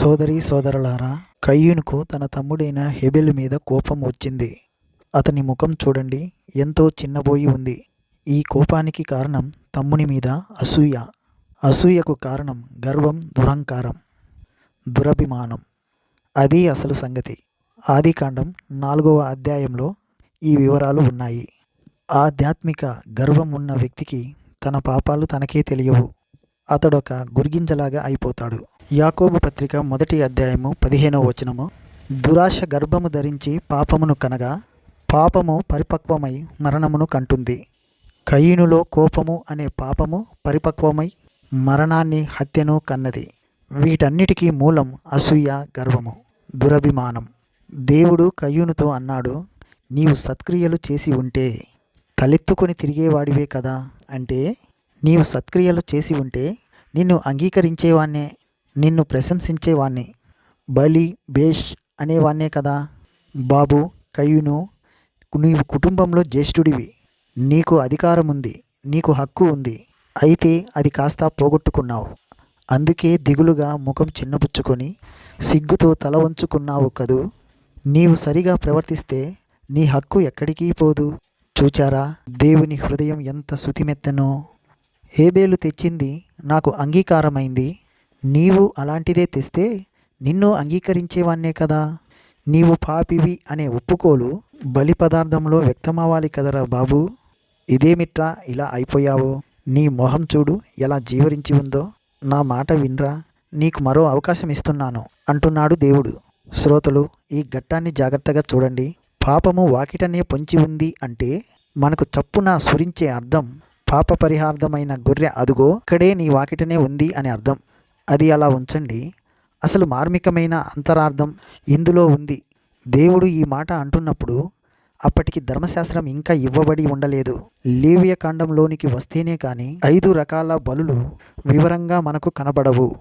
సోదరి సోదరులారా కయ్యూనుకు తన తమ్ముడైన హెబెల్ మీద కోపం వచ్చింది. అతని ముఖం చూడండి ఎంతో చిన్నబోయి ఉంది. ఈ కోపానికి కారణం తమ్ముని మీద అసూయ. అసూయకు కారణం గర్వం దురహంకారం దురభిమానం. అది అసలు సంగతి. ఆదికాండం నాలుగవ అధ్యాయంలో ఈ వివరాలు ఉన్నాయి. ఆధ్యాత్మిక గర్వం ఉన్న వ్యక్తికి తన పాపాలు తనకే తెలియవు. అతడొక గురిగింజలాగా అయిపోతాడు. యాకోబు పత్రిక మొదటి అధ్యాయము పదిహేనవ వచనము. దురాశ గర్భము ధరించి పాపమును కనగా పాపము పరిపక్వమై మరణమును కంటుంది. కయీనులో కోపము అనే పాపము పరిపక్వమై మరణాన్ని హత్యను కన్నది. వీటన్నిటికీ మూలం అసూయ గర్వము దురభిమానం. దేవుడు కయ్యూనుతో అన్నాడు నీవు సత్క్రియలు చేసి ఉంటే తలెత్తుకొని తిరిగేవాడివే కదా? అంటే నీవు సత్క్రియలు చేసి ఉంటే నిన్ను అంగీకరించేవాన్నే నిన్ను ప్రశంసించేవాణ్ణి. బలి బేష్ అనేవాణ్ణే కదా. బాబు కయ్యూను నీవు కుటుంబంలో జ్యేష్ఠుడివి. నీకు అధికారం ఉంది నీకు హక్కు ఉంది. అయితే అది కాస్త పోగొట్టుకున్నావు. అందుకే దిగులుగా ముఖం చిన్నపుచ్చుకొని సిగ్గుతో తల వంచుకున్నావు కదూ. నీవు సరిగా ప్రవర్తిస్తే నీ హక్కు ఎక్కడికి పోదు. చూచారా దేవుని హృదయం ఎంత శుతిమెత్తనో. హేబేలు తెచ్చింది నాకు అంగీకారమైంది. నీవు అలాంటిదే తెస్తే నిన్ను అంగీకరించేవాన్నే కదా. నీవు పాపివి అనే ఒప్పుకోలు బలి పదార్థంలో వ్యక్తమవ్వాలి కదరా బాబు. ఇదేమిట్రా ఇలా అయిపోయావు. నీ మొహం చూడు ఎలా జీవరించి ఉందో. నా మాట వినరా. నీకు మరో అవకాశం ఇస్తున్నాను అంటున్నాడు దేవుడు. శ్రోతలు ఈ ఘట్టాన్ని జాగ్రత్తగా చూడండి. పాపము వాకిటనే పొంచి ఉంది అంటే మనకు చప్పున స్ఫురించే అర్థం. పాప పరిహార్థమైన గొర్రె అదుగో ఇక్కడే నీ వాకిటనే ఉంది అని అర్థం. అది అలా ఉంచండి. అసలు మార్మికమైన అంతరార్థం ఇందులో ఉంది? దేవుడు ఈ మాట అంటున్నప్పుడు అప్పటికి ధర్మశాస్త్రం ఇంకా ఇవ్వబడి ఉండలేదు. లేవియ కాండంలోనికి వస్తేనే కానీ ఐదు రకాల బలులు వివరంగా మనకు కనబడవు.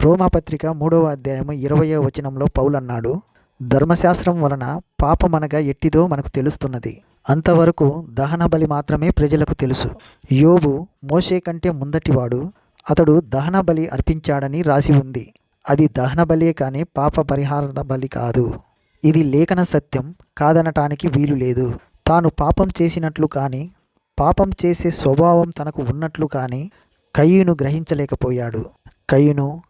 రోమాపత్రిక మూడవ అధ్యాయము ఇరవయో వచనంలో పౌలన్నాడు ధర్మశాస్త్రం వలన పాపమనగా ఎట్టిదో మనకు తెలుస్తున్నది. అంతవరకు దహన బలి మాత్రమే ప్రజలకు తెలుసు. యోబు మోషే కంటే ముందటివాడు అతడు దహన బలి అర్పించాడని రాసి ఉంది. అది దహన బలియే కానీ పాప పరిహార బలి కాదు. ఇది లేఖన సత్యం కాదనటానికి వీలు లేదు. తాను పాపం చేసినట్లు కానీ పాపం చేసే స్వభావం తనకు ఉన్నట్లు కానీ కయ్యును గ్రహించలేకపోయాడు. కయ్యును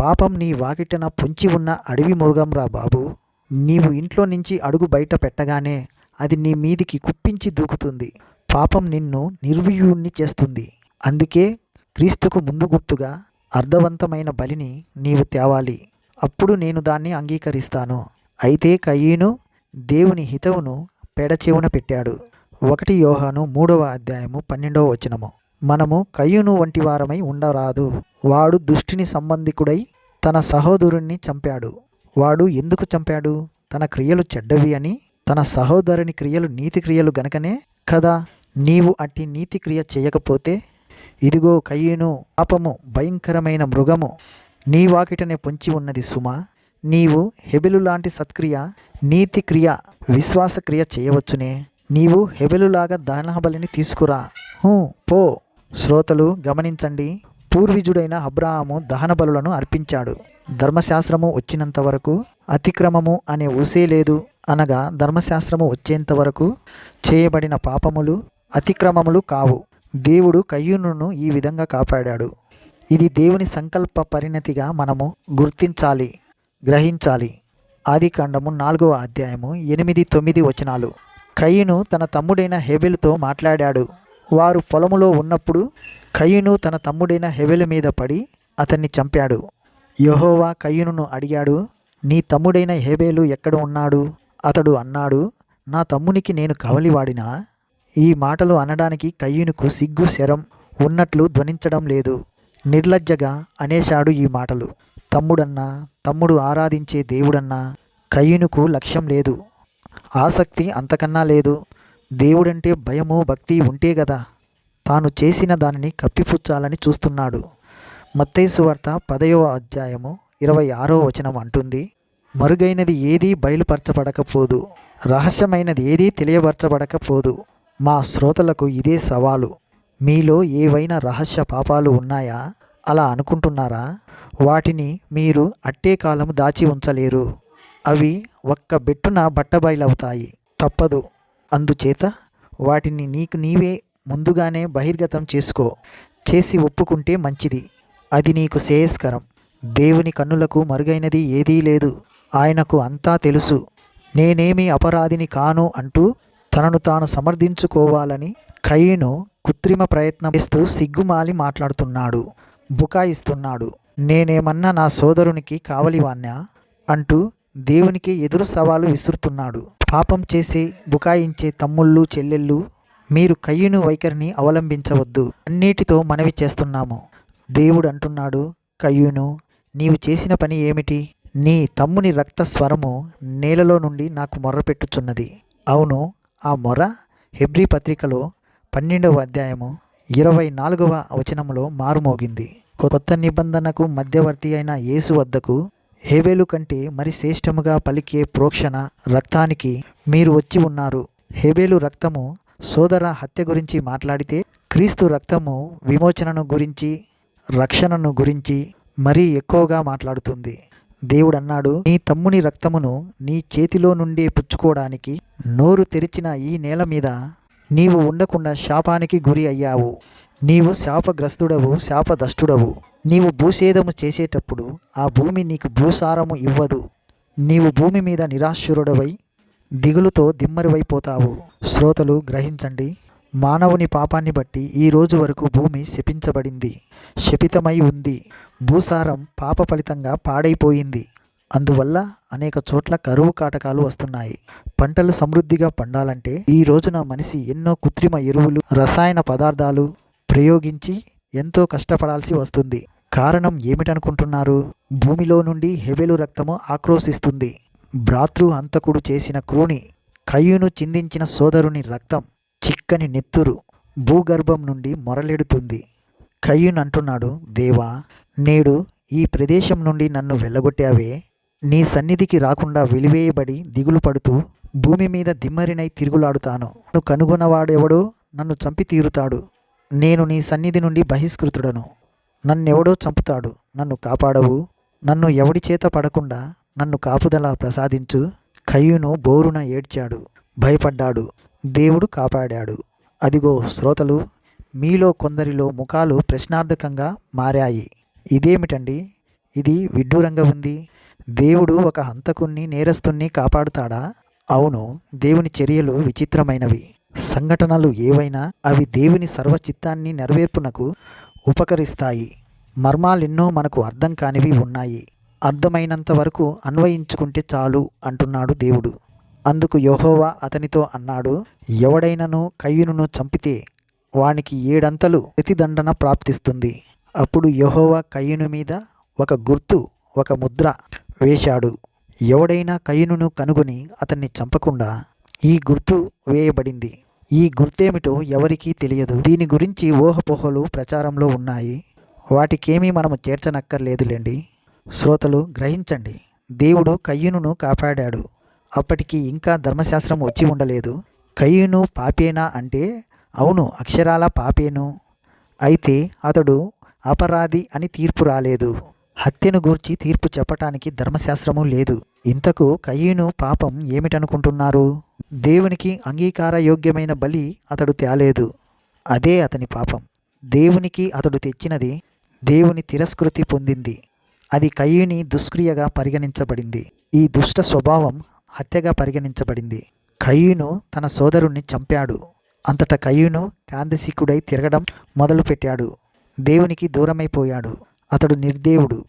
పాపం నీ వాకిటన పొంచి ఉన్న అడవి మృగంరా బాబు. నీవు ఇంట్లో నుంచి అడుగు బయట పెట్టగానే అది నీ మీదికి కుప్పించి దూకుతుంది. పాపం నిన్ను నిర్వీయుణ్ణి చేస్తుంది. అందుకే క్రీస్తుకు ముందు గుర్తుగా అర్థవంతమైన బలిని నీవు తేవాలి. అప్పుడు నేను దాన్ని అంగీకరిస్తాను. అయితే కయ్యను దేవుని హితవును పెడచెవున పెట్టాడు. ఒకటి యోహాను మూడవ అధ్యాయము పన్నెండవ వచనము. మనము కయ్యును వంటి వారమై ఉండరాదు. వాడు దుష్టిని సంబంధికుడై తన సహోదరుణ్ణి చంపాడు. వాడు ఎందుకు చంపాడు? తన క్రియలు చెడ్డవి అని. తన సహోదరుని క్రియలు నీతి క్రియలు గనకనే కదా? నీవు అట్టి నీతి క్రియ చేయకపోతే ఇదిగో కయ్యను పాపము భయంకరమైన మృగము నీ వాకిటనే పొంచి ఉన్నది సుమ. నీవు హెబెలు లాంటి సత్క్రియ నీతి క్రియ విశ్వాస క్రియ చేయవచ్చునే. నీవు హెబెలులాగా దానహబలిని తీసుకురా. హూ పో. శ్రోతలు గమనించండి. పూర్వీజుడైన అబ్రాహాము దహనబలులను అర్పించాడు. ధర్మశాస్త్రము వచ్చినంత వరకు అతిక్రమము అనే ఊసే లేదు. అనగా ధర్మశాస్త్రము వచ్చేంత వరకు చేయబడిన పాపములు అతిక్రమములు కావు. దేవుడు కయ్యూనును ఈ విధంగా కాపాడాడు. ఇది దేవుని సంకల్ప పరిణతిగా మనము గుర్తించాలి గ్రహించాలి. ఆదికాండము నాలుగవ అధ్యాయము ఎనిమిది తొమ్మిది వచనాలు. కయ్యను తన తమ్ముడైన హెబెలుతో మాట్లాడాడు. వారు పొలములో ఉన్నప్పుడు కయ్యను తన తమ్ముడైన హెబెలు మీద పడి అతన్ని చంపాడు. యహోవా కయ్యనును అడిగాడు నీ తమ్ముడైన హెబేలు ఎక్కడ ఉన్నాడు? అతడు అన్నాడు నా తమ్మునికి నేను కవలివాడినా? ఈ మాటలు అనడానికి కయ్యూనుకు సిగ్గు శరం ఉన్నట్లు ధ్వనించడం లేదు. నిర్లజ్జగా అనేశాడు ఈ మాటలు. తమ్ముడన్నా తమ్ముడు ఆరాధించే దేవుడన్నా కయ్యూనుకు లక్ష్యం లేదు. ఆసక్తి అంతకన్నా లేదు. దేవుడంటే భయము భక్తి ఉంటే కదా తాను చేసిన దానిని కప్పిపుచ్చాలని చూస్తున్నాడు. మత్తైసు వార్త పదయో అధ్యాయము ఇరవై ఆరో వచనం అంటుంది మరుగైనది ఏదీ బయలుపరచబడకపోదు. రహస్యమైనది ఏదీ తెలియపరచబడకపోదు. మా శ్రోతలకు ఇదే సవాలు. మీలో ఏవైనా రహస్య పాపాలు ఉన్నాయా? అలా అనుకుంటున్నారా? వాటిని మీరు అట్టే కాలం దాచి ఉంచలేరు. అవి ఒక్క బెట్టున బట్టబయలవుతాయి. తప్పదు. అందుచేత వాటిని నీకు నీవే ముందుగానే బహిర్గతం చేసుకో. చేసి ఒప్పుకుంటే మంచిది. అది నీకు శ్రేయస్కరం. దేవుని కన్నులకు మరుగైనది ఏదీ లేదు. ఆయనకు అంతా తెలుసు. నేనేమి అపరాధిని కాను అంటూ తనను తాను సమర్థించుకోవాలని కయ్యను కృత్రిమ ప్రయత్నం చేస్తూ సిగ్గుమాలి మాట్లాడుతున్నాడు బుకాయిస్తున్నాడు. నేనేమన్నా నా సోదరునికి కావలివాణ్ణా? అంటూ దేవునికి ఎదురు సవాలు విసురుతున్నాడు. పాపం చేసే బుకాయించే తమ్ముళ్ళు చెల్లెళ్ళు మీరు కయ్యను వైఖరిని అవలంబించవద్దు. అన్నిటితో మనవి చేస్తున్నాము. దేవుడు అంటున్నాడు కయ్యూను నీవు చేసిన పని ఏమిటి? నీ తమ్ముని రక్త స్వరము నేలలో నుండి నాకు మొర్రపెట్టుచున్నది. అవును ఆ మొర హెబ్రీ పత్రికలో పన్నెండవ అధ్యాయము ఇరవై నాలుగవ వచనములో మారుమోగింది. కొత్త నిబంధనకు మధ్యవర్తి అయిన యేసు వద్దకు హేబేలు కంటే మరి శ్రేష్టముగా పలికే ప్రోక్షణ రక్తానికి మీరు వచ్చి ఉన్నారు. హేబేలు రక్తము సోదర హత్య గురించి మాట్లాడితే క్రీస్తు రక్తము విమోచనను గురించి రక్షణను గురించి మరీ ఎక్కువగా మాట్లాడుతుంది. దేవుడు అన్నాడు నీ తమ్ముని రక్తమును నీ చేతిలో నుండి పుచ్చుకోవడానికి నోరు తెరిచిన ఈ నేల మీద నీవు ఉండకుండా శాపానికి గురి అయ్యావు. నీవు శాపగ్రస్తుడవు శాపదష్టుడవు. నీవు భూసేదము చేసేటప్పుడు ఆ భూమి నీకు భూసారము ఇవ్వదు. నీవు భూమి మీద నిరాశురుడవై దిగులుతో దిమ్మరివైపోతావు. శ్రోతలు గ్రహించండి. మానవుని పాపాన్ని బట్టి ఈ రోజు వరకు భూమి శపించబడింది. శపితమై ఉంది. భూసారం పాప ఫలితంగా పాడైపోయింది. అందువల్ల అనేక చోట్ల కరువు కాటకాలు వస్తున్నాయి. పంటలు సమృద్ధిగా పండాలంటే ఈ రోజున మనిషి ఎన్నో కృత్రిమ ఎరువులు రసాయన పదార్థాలు ప్రయోగించి ఎంతో కష్టపడాల్సి వస్తుంది. కారణం ఏమిటనుకుంటున్నారు? భూమిలో నుండి హెవెలు రక్తము ఆక్రోశిస్తుంది. భ్రాతృ హంతకుడు చేసిన క్రూని కయ్యును చిందించిన సోదరుని రక్తం చిక్కని నెత్తురు భూగర్భం నుండి మొరలెడుతుంది. కయ్యూన్ అంటున్నాడు దేవా నేడు ఈ ప్రదేశం నుండి నన్ను వెళ్ళగొట్టావే. నీ సన్నిధికి రాకుండా వెలివేయబడి దిగులు పడుతూ భూమి మీద దిమ్మరినై తిరుగులాడుతాను. నువ్వు కనుగొన్నవాడెవడో నన్ను చంపి తీరుతాడు. నేను నీ సన్నిధి నుండి బహిష్కృతుడను. నన్నెవడో చంపుతాడు. నన్ను కాపాడవు. నన్ను ఎవడి చేత పడకుండా నన్ను కాపుదల ప్రసాదించు. కయ్యూను బోరున ఏడ్చాడు. భయపడ్డాడు. దేవుడు కాపాడాడు. అదిగో శ్రోతలు మీలో కొందరిలో ముఖాలు ప్రశ్నార్థకంగా మారాయి. ఇదేమిటండి? ఇది విడ్డూరంగా ఉంది. దేవుడు ఒక హంతకుణ్ణి నేరస్తుణ్ణి కాపాడుతాడా? అవును దేవుని చర్యలు విచిత్రమైనవి. సంఘటనలు ఏవైనా అవి దేవుని సర్వచిత్తాన్ని నెరవేర్పునకు ఉపకరిస్తాయి. మర్మాలెన్నో మనకు అర్థం కానివి ఉన్నాయి. అర్థమైనంత వరకు అన్వయించుకుంటే చాలు అంటున్నాడు దేవుడు. అందుకు యెహోవా అతనితో అన్నాడు ఎవడైనను కయ్యును చంపితే వానికి ఏడంతలు ప్రతిదండన ప్రాప్తిస్తుంది. అప్పుడు యహోవా కయ్యును మీద ఒక గుర్తు ఒక ముద్ర వేశాడు. ఎవడైనా కయ్యును కనుగొని అతన్ని చంపకుండా ఈ గుర్తు వేయబడింది. ఈ గుర్తేమిటో ఎవరికీ తెలియదు. దీని గురించి ఊహపోహలు ప్రచారంలో ఉన్నాయి. వాటికేమీ మనము చేర్చనక్కర్లేదులేండి. శ్రోతలు గ్రహించండి. దేవుడు కయ్యును కాపాడాడు. అప్పటికి ఇంకా ధర్మశాస్త్రం వచ్చి ఉండలేదు. కయ్యను పాపేనా అంటే అవును అక్షరాల పాపేను. అయితే అతడు అపరాధి అని తీర్పు రాలేదు. హత్యను గూర్చి తీర్పు చెప్పటానికి ధర్మశాస్త్రము లేదు. ఇంతకు కయ్యను పాపం ఏమిటనుకుంటున్నారు? దేవునికి అంగీకారయోగ్యమైన బలి అతడు తేలేదు. అదే అతని పాపం. దేవునికి అతడు తెచ్చినది దేవుని తిరస్కృతి పొందింది. అది కయ్యుని దుష్క్రియగా పరిగణించబడింది. ఈ దుష్ట స్వభావం హత్యగా పరిగణించబడింది. కయ్యూను తన సోదరుణ్ణి చంపాడు. అంతటా కయ్యూను కాందసికుడై తిరగడం మొదలుపెట్టాడు. దేవునికి దూరమైపోయాడు. అతడు నిర్దేవుడు.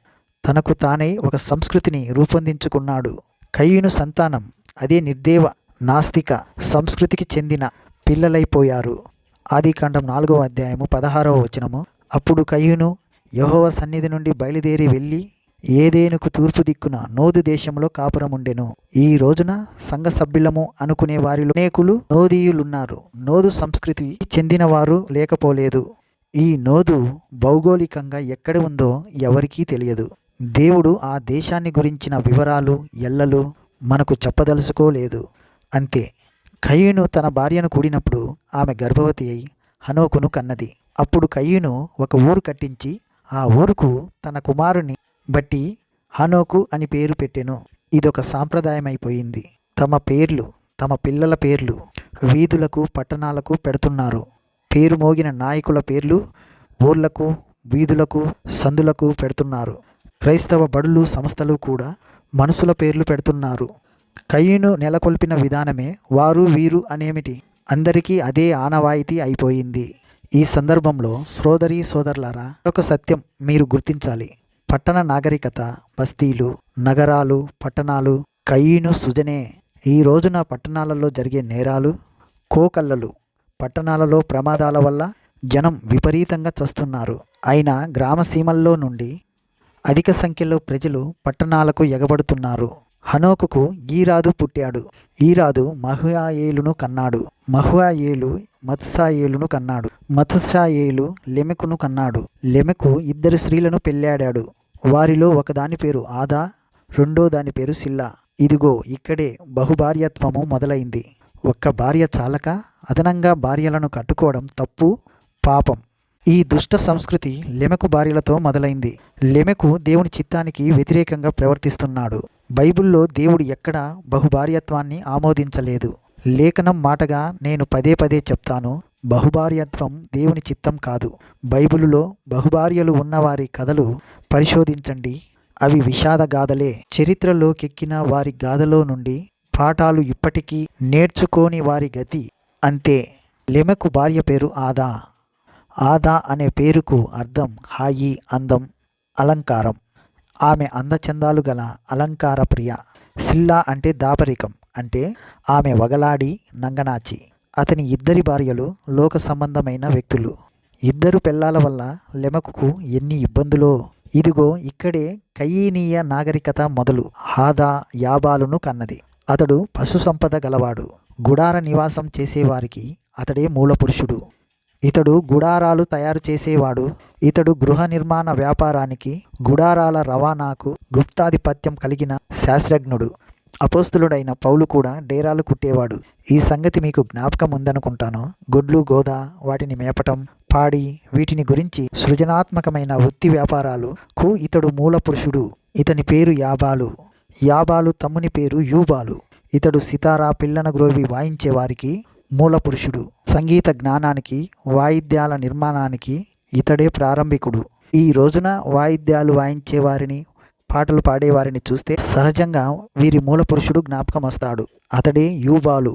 తనకు తానే ఒక సంస్కృతిని రూపొందించుకున్నాడు. కయ్యూను సంతానం అదే నిర్దేవ నాస్తిక సంస్కృతికి చెందిన పిల్లలైపోయారు. ఆదికాండం నాలుగవ అధ్యాయము పదహారవ వచనము. అప్పుడు కయ్యూను యహోవ సన్నిధి నుండి బయలుదేరి వెళ్ళి ఏదేనుకు తూర్పు దిక్కున నోదు దేశంలో కాపురముండెను. ఈ రోజున సంఘ సభ్యులము అనుకునే వారిలో అనేకులు నోదీయులున్నారు. నోదు సంస్కృతి చెందినవారు లేకపోలేదు. ఈ నోదు భౌగోళికంగా ఎక్కడ ఉందో ఎవరికీ తెలియదు. దేవుడు ఆ దేశాన్ని గురించిన వివరాలు ఎల్లలు మనకు చెప్పదలుచుకోలేదు. అంతే. కయ్యూను తన భార్యను కూడినప్పుడు ఆమె గర్భవతి అయి హనోకును కన్నది. అప్పుడు కయ్యూను ఒక ఊరు కట్టించి ఆ ఊరుకు తన కుమారుని బట్టి హనోకు అని పేరు పెట్టెను. ఇదొక సాంప్రదాయమైపోయింది. తమ పేర్లు తమ పిల్లల పేర్లు వీధులకు పట్టణాలకు పెడుతున్నారు. పేరు మోగిన నాయకుల పేర్లు ఊర్లకు వీధులకు సందులకు పెడుతున్నారు. క్రైస్తవ బడులు సంస్థలు కూడా మనుషుల పేర్లు పెడుతున్నారు. కయ్యను నెలకొల్పిన విధానమే వారు వీరు అనేమిటి? అందరికీ అదే ఆనవాయితీ అయిపోయింది. ఈ సందర్భంలో సోదరి సోదరులారా ఒక సత్యం మీరు గుర్తించాలి. పట్టణ నాగరికత బస్తీలు నగరాలు పట్టణాలు కయ్యను సుజనే. ఈ రోజున పట్టణాలలో జరిగే నేరాలు కోకల్లలు పట్టణాలలో ప్రమాదాల వల్ల జనం విపరీతంగా చస్తున్నారు. అయినా గ్రామ సీమల్లో నుండి అధిక సంఖ్యలో ప్రజలు పట్టణాలకు ఎగబడుతున్నారు. హనోకుకు ఈరాదు పుట్టాడు. ఈరాదు మహుయాయేలును కన్నాడు. మహుయాయేలు మత్సాయేలును కన్నాడు. మత్సాయేలు లెమెకును కన్నాడు. లెమెకు ఇద్దరు స్త్రీలను పెళ్ళాడాడు. వారిలో ఒకదాని పేరు ఆదా రెండో దాని పేరు సిల్లా. ఇదిగో ఇక్కడే బహుభార్యత్వము మొదలైంది. ఒక్క భార్య చాలక అదనంగా భార్యలను కట్టుకోవడం తప్పు పాపం. ఈ దుష్ట సంస్కృతి లెమెకు భార్యలతో మొదలైంది. లెమెకు దేవుని చిత్తానికి వ్యతిరేకంగా ప్రవర్తిస్తున్నాడు. బైబిల్లో దేవుడు ఎక్కడా బహుభార్యత్వాన్ని ఆమోదించలేదు. లేఖనం మాటగా నేను పదే పదే చెప్తాను బహుభార్యత్వం దేవుని చిత్తం కాదు. బైబిలులో బహుభార్యలు ఉన్నవారి కథలు పరిశోధించండి. అవి విషాద గాథలే. చరిత్రలోకెక్కిన వారి గాథలో నుండి పాఠాలు ఇప్పటికీ నేర్చుకోని వారి గతి అంతే. లెమెకు భార్య పేరు ఆదా. ఆదా అనే పేరుకు అర్థం హాయి అందం అలంకారం. ఆమె అందచందాలు గల అలంకార ప్రియ సిల్లా అంటే దాపరికం అంటే ఆమె వగలాడి నంగనాచి. అతని ఇద్దరి భార్యలు లోక సంబంధమైన వ్యక్తులు. ఇద్దరు పెళ్ళాల వల్ల లెమకుకు ఎన్ని ఇబ్బందులో? ఇదిగో ఇక్కడే కయీనీయ నాగరికత మొదలు హాదా యాబాలును కన్నది. అతడు పశు సంపద గలవాడు. గుడార నివాసం చేసేవారికి అతడే మూలపురుషుడు. ఇతడు గుడారాలు తయారు చేసేవాడు. ఇతడు గృహ నిర్మాణ వ్యాపారానికి గుడారాల రవాణాకు గుప్తాధిపత్యం కలిగిన శాస్త్రజ్ఞుడు. అపోస్తులుడైన పౌలు కూడా డేరాలు కుట్టేవాడు. ఈ సంగతి మీకు జ్ఞాపకం ఉందనుకుంటాను గొడ్లు గోద వాటిని మేపటం పాడి వీటిని గురించి సృజనాత్మకమైన వృత్తి వ్యాపారాలకు ఇతడు మూల పురుషుడు. ఇతని పేరు యాబాలు. యాబాలు తమ్ముని పేరు యూబాలు. ఇతడు సితారా పిల్లన గ్రోవి వాయించేవారికి మూల పురుషుడు సంగీత జ్ఞానానికి వాయిద్యాల నిర్మాణానికి ఇతడే ప్రారంభికుడు. ఈ రోజున వాయిద్యాలు వాయించేవారిని పాటలు పాడేవారిని చూస్తే సహజంగా వీరి మూల పురుషుడు జ్ఞాపకం వస్తాడు అతడే యూబాలు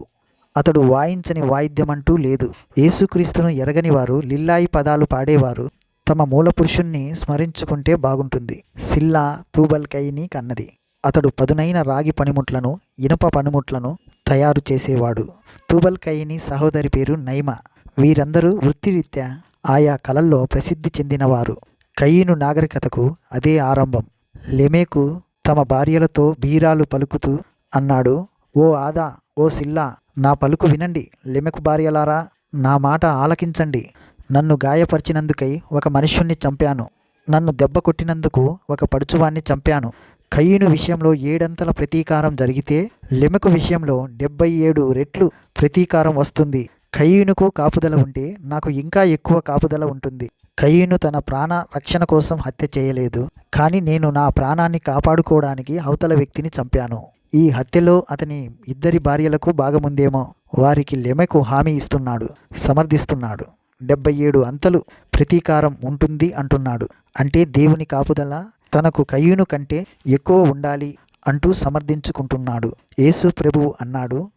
అతడు వాయించని వాయిద్యమంటూ లేదు. యేసుక్రీస్తును ఎరగని వారు లిల్లాయి పదాలు పాడేవారు తమ మూల పురుషుణ్ణి స్మరించుకుంటే బాగుంటుంది. సిల్లా తూబల్కైని కన్నది. అతడు పదునైన రాగి పనిముట్లను ఇనుప పనిముట్లను తయారు చేసేవాడు. తూబల్కైని సహోదరి పేరు నైమ. వీరందరూ వృత్తిరీత్యా ఆయా కళల్లో ప్రసిద్ధి చెందినవారు. కయ్యను నాగరికతకు అదే ఆరంభం. లెమేకు తమ భార్యలతో బీరాలు పలుకుతూ అన్నాడు ఓ ఆదా ఓ సిల్లా నా పలుకు వినండి. లెమెకు భార్యలారా నా మాట ఆలకించండి. నన్ను గాయపరిచినందుకై ఒక మనుష్యుణ్ణి చంపాను. నన్ను దెబ్బ కొట్టినందుకు ఒక పడుచువాణ్ణి చంపాను. కయ్యను విషయంలో ఏడంతల ప్రతీకారం జరిగితే లెమెకు విషయంలో డెబ్బై ఏడు రెట్లు ప్రతీకారం వస్తుంది. కయ్యూనుకు కాపుదల ఉంటే నాకు ఇంకా ఎక్కువ కాపుదల ఉంటుంది. కయ్యూను తన ప్రాణ రక్షణ కోసం హత్య చేయలేదు. కానీ నేను నా ప్రాణాన్ని కాపాడుకోవడానికి అవతల వ్యక్తిని చంపాను. ఈ హత్యలో అతని ఇద్దరి భార్యలకు భాగముందేమో. వారికి లెమెకు హామీ ఇస్తున్నాడు. సమర్థిస్తున్నాడు. డెబ్బై ఏడు అంతలు ప్రతీకారం ఉంటుంది అంటున్నాడు. అంటే దేవుని కాపుదల తనకు కయ్యూను కంటే ఎక్కువ ఉండాలి అంటూ సమర్థించుకుంటున్నాడు. యేసు ప్రభువు అన్నాడు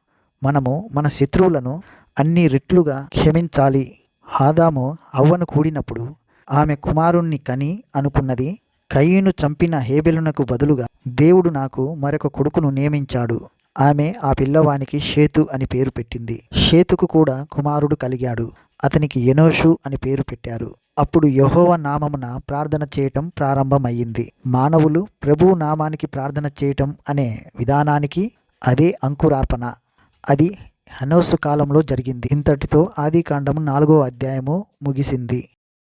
మనము మన శత్రువులను అన్ని రెట్లుగా క్షమించాలి. హాదాము అవ్వను కూడినప్పుడు ఆమె కుమారుణ్ణి కని అనుకున్నది కయ్యూను చంపిన హేబెలునకు బదులుగా దేవుడు నాకు మరొక కొడుకును నియమించాడు. ఆమె ఆ పిల్లవానికి షేతు అని పేరు పెట్టింది. షేతుకు కూడా కుమారుడు కలిగాడు. అతనికి ఎనోషు అని పేరు పెట్టారు. అప్పుడు యహోవ నామమున ప్రార్థన చేయటం ప్రారంభమయ్యింది. మానవులు ప్రభు నామానికి ప్రార్థన చేయటం అనే విధానానికి అదే అంకురార్పణ. అది హనోసు కాలంలో జరిగింది. ఇంతటితో ఆదికాండము నాలుగో అధ్యాయము ముగిసింది.